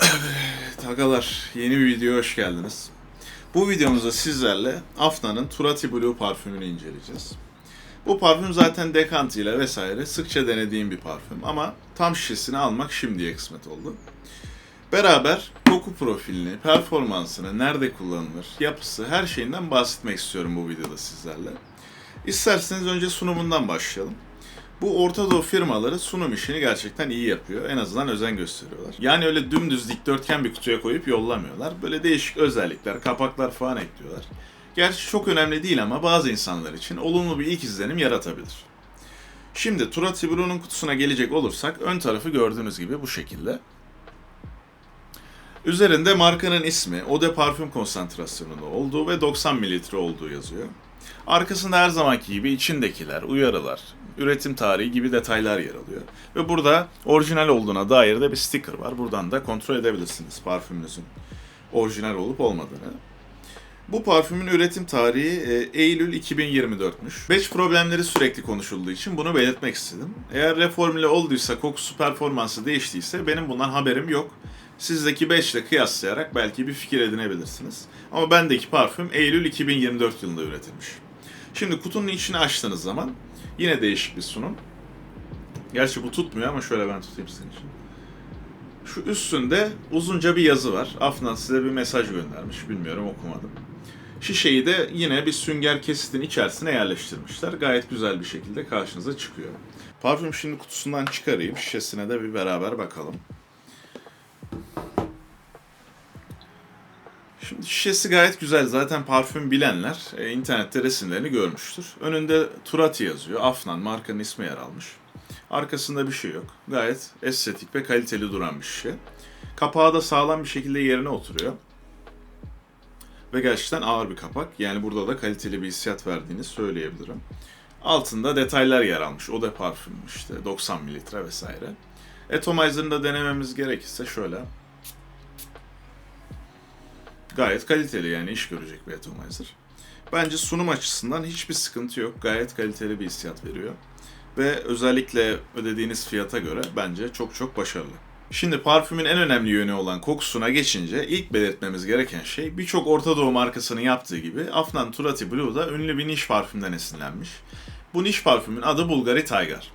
Evet agalar yeni bir videoya hoş geldiniz. Bu videomuzda sizlerle Afna'nın Turati Blue parfümünü inceleyeceğiz. Bu parfüm zaten Decanti ile vesaire sıkça denediğim bir parfüm ama tam şişesini almak şimdiye kısmet oldu. Beraber koku profilini, performansını, nerede kullanılır, yapısı, her şeyinden bahsetmek istiyorum bu videoda sizlerle. İsterseniz önce sunumundan başlayalım. Bu Orta Doğu firmaları sunum işini gerçekten iyi yapıyor. En azından özen gösteriyorlar. Yani öyle dümdüz dikdörtgen bir kutuya koyup yollamıyorlar. Böyle değişik özellikler, kapaklar falan ekliyorlar. Gerçi çok önemli değil ama bazı insanlar için olumlu bir ilk izlenim yaratabilir. Şimdi Turati Blue'nun kutusuna gelecek olursak ön tarafı gördüğünüz gibi bu şekilde. Üzerinde markanın ismi, Ode parfüm konsantrasyonunda olduğu ve 90 mililitre olduğu yazıyor. Arkasında her zamanki gibi içindekiler, uyarılar, üretim tarihi gibi detaylar yer alıyor. Ve burada orijinal olduğuna dair de bir sticker var. Buradan da kontrol edebilirsiniz parfümünüzün orijinal olup olmadığını. Bu parfümün üretim tarihi e, Eylül 2024'müş. Batch problemleri sürekli konuşulduğu için bunu belirtmek istedim. Eğer reformüle olduysa, kokusu performansı değiştiyse benim bundan haberim yok. Sizdeki batch ile kıyaslayarak belki bir fikir edinebilirsiniz. Ama bendeki parfüm Eylül 2024 yılında üretilmiş. Şimdi kutunun içini açtığınız zaman yine değişik bir sunum. Gerçi bu tutmuyor ama şöyle ben tutayım senin için. Şu üstünde uzunca bir yazı var. Afnan size bir mesaj göndermiş. Bilmiyorum okumadım. Şişeyi de yine bir sünger kesitin içerisine yerleştirmişler. Gayet güzel bir şekilde karşınıza çıkıyor. Parfüm şimdi kutusundan çıkarayım. Şişesine de bir beraber bakalım. Şimdi şişesi gayet güzel. Zaten parfüm bilenler e, internette resimlerini görmüştür. Önünde Turati yazıyor. Afnan markanın ismi yer almış. Arkasında bir şey yok. Gayet estetik ve kaliteli duran bir şişe. Kapağı da sağlam bir şekilde yerine oturuyor. Ve gerçekten ağır bir kapak. Yani burada da kaliteli bir hissiyat verdiğini söyleyebilirim. Altında detaylar yer almış. O da parfüm işte 90 mililitre vesaire. Atomizer'ını da denememiz gerekirse şöyle. Gayet kaliteli yani iş görecek bir atomizer. Bence sunum açısından hiçbir sıkıntı yok. Gayet kaliteli bir hissiyat veriyor. Ve özellikle ödediğiniz fiyata göre bence çok çok başarılı. Şimdi parfümün en önemli yönü olan kokusuna geçince ilk belirtmemiz gereken şey birçok Orta Doğu markasının yaptığı gibi Afnan Turati Blue da ünlü bir niş parfümden esinlenmiş. Bu niş parfümün adı Bulgari Tiger.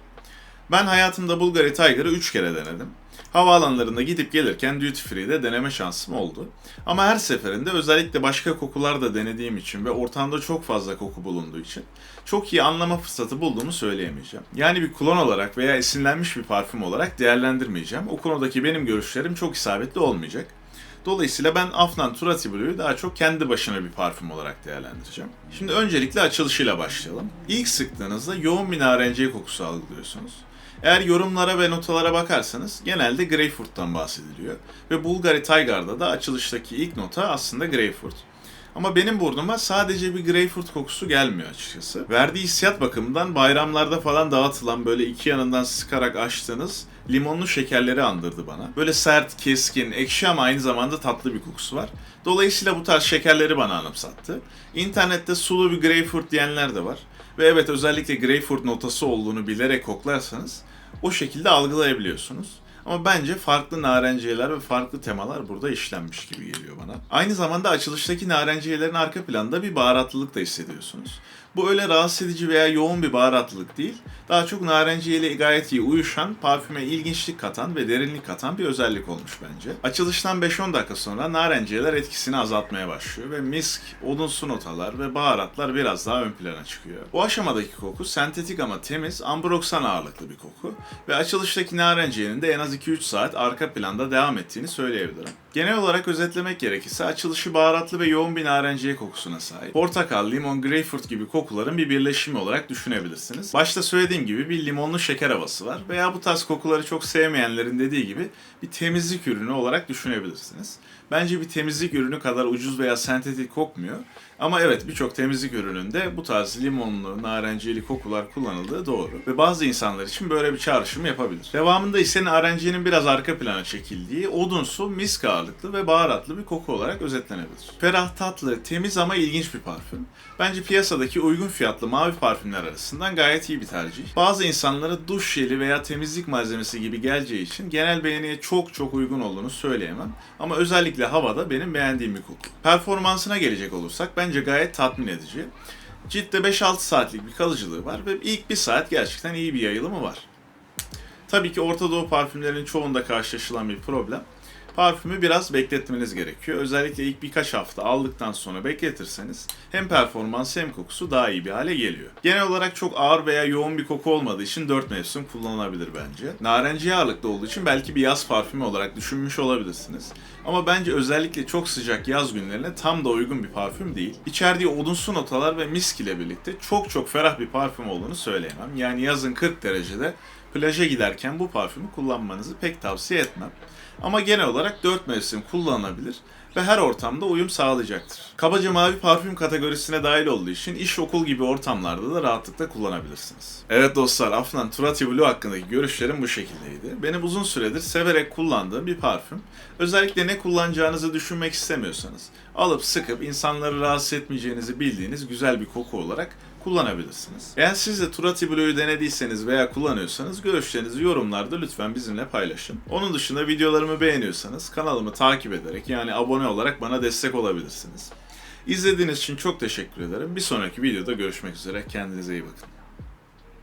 Ben hayatımda Bulgari Tiger'ı 3 kere denedim. Havaalanlarında gidip gelirken duty free'de deneme şansım oldu. Ama her seferinde özellikle başka kokular da denediğim için ve ortamda çok fazla koku bulunduğu için çok iyi anlama fırsatı bulduğumu söyleyemeyeceğim. Yani bir klon olarak veya esinlenmiş bir parfüm olarak değerlendirmeyeceğim. O konudaki benim görüşlerim çok isabetli olmayacak. Dolayısıyla ben Afnan Turati Blue'yu daha çok kendi başına bir parfüm olarak değerlendireceğim. Şimdi öncelikle açılışıyla başlayalım. İlk sıktığınızda yoğun bir narenciye kokusu algılıyorsunuz. Eğer yorumlara ve notalara bakarsanız genelde Greyfurt'tan bahsediliyor. Ve Bulgari Tiger'da da açılıştaki ilk nota aslında Greyfurt. Ama benim burnuma sadece bir Greyfurt kokusu gelmiyor açıkçası. Verdiği hissiyat bakımından bayramlarda falan dağıtılan böyle iki yanından sıkarak açtığınız limonlu şekerleri andırdı bana. Böyle sert, keskin, ekşi ama aynı zamanda tatlı bir kokusu var. Dolayısıyla bu tarz şekerleri bana anımsattı. İnternette sulu bir Greyfurt diyenler de var. Ve evet özellikle Greyfurt notası olduğunu bilerek koklarsanız o şekilde algılayabiliyorsunuz. Ama bence farklı narenciyeler ve farklı temalar burada işlenmiş gibi geliyor bana. Aynı zamanda açılıştaki narenciyelerin arka planda bir baharatlılık da hissediyorsunuz. Bu öyle rahatsız edici veya yoğun bir baharatlılık değil. Daha çok narenciyeyle gayet iyi uyuşan, parfüme ilginçlik katan ve derinlik katan bir özellik olmuş bence. Açılıştan 5-10 dakika sonra narenciyeler etkisini azaltmaya başlıyor ve misk, odunsu notalar ve baharatlar biraz daha ön plana çıkıyor. Bu aşamadaki koku sentetik ama temiz, ambroksan ağırlıklı bir koku ve açılıştaki narenciyenin de en az 2-3 saat arka planda devam ettiğini söyleyebilirim. Genel olarak özetlemek gerekirse açılışı baharatlı ve yoğun bir narenciye kokusuna sahip. Portakal, limon, greyfurt gibi kokuların bir birleşimi olarak düşünebilirsiniz. Başta söylediğim gibi bir limonlu şeker havası var veya bu tarz kokuları çok sevmeyenlerin dediği gibi bir temizlik ürünü olarak düşünebilirsiniz. Bence bir temizlik ürünü kadar ucuz veya sentetik kokmuyor. Ama evet birçok temizlik ürününde bu tarz limonlu, narenciyeli kokular kullanıldığı doğru. Ve bazı insanlar için böyle bir çağrışım yapabilir. Devamında ise narenciyenin biraz arka plana çekildiği odunsu, misk ağırlıklı ve baharatlı bir koku olarak özetlenebilir. Ferah, tatlı, temiz ama ilginç bir parfüm. Bence piyasadaki uygun fiyatlı mavi parfümler arasından gayet iyi bir tercih. Bazı insanlara duş jeli veya temizlik malzemesi gibi geleceği için genel beğeniye çok çok uygun olduğunu söyleyemem. Ama özellikle havada benim beğendiğim bir koku. Performansına gelecek olursak bence gayet tatmin edici. Ciltte 5-6 saatlik bir kalıcılığı var ve ilk bir saat gerçekten iyi bir yayılımı var. Tabii ki Orta Doğu parfümlerinin çoğunda karşılaşılan bir problem. Parfümü biraz bekletmeniz gerekiyor. Özellikle ilk birkaç hafta aldıktan sonra bekletirseniz hem performansı hem kokusu daha iyi bir hale geliyor. Genel olarak çok ağır veya yoğun bir koku olmadığı için 4 mevsim kullanılabilir bence. Narenciye ağırlıklı olduğu için belki bir yaz parfümü olarak düşünmüş olabilirsiniz. Ama bence özellikle çok sıcak yaz günlerine tam da uygun bir parfüm değil. İçerdiği odunsu notalar ve misk ile birlikte çok çok ferah bir parfüm olduğunu söyleyemem. Yani yazın 40 derecede plaja giderken bu parfümü kullanmanızı pek tavsiye etmem. Ama genel olarak 4 mevsim kullanılabilir ve her ortamda uyum sağlayacaktır. Kabaca mavi parfüm kategorisine dahil olduğu için iş okul gibi ortamlarda da rahatlıkla kullanabilirsiniz. Evet dostlar Afnan Turati Blue hakkındaki görüşlerim bu şekildeydi. Benim uzun süredir severek kullandığım bir parfüm. Özellikle ne kullanacağınızı düşünmek istemiyorsanız alıp sıkıp insanları rahatsız etmeyeceğinizi bildiğiniz güzel bir koku olarak kullanabilirsiniz. Eğer siz de Turati Blue'yu denediyseniz veya kullanıyorsanız görüşlerinizi yorumlarda lütfen bizimle paylaşın. Onun dışında videolarımı beğeniyorsanız kanalımı takip ederek yani abone olarak bana destek olabilirsiniz. İzlediğiniz için çok teşekkür ederim. Bir sonraki videoda görüşmek üzere. Kendinize iyi bakın.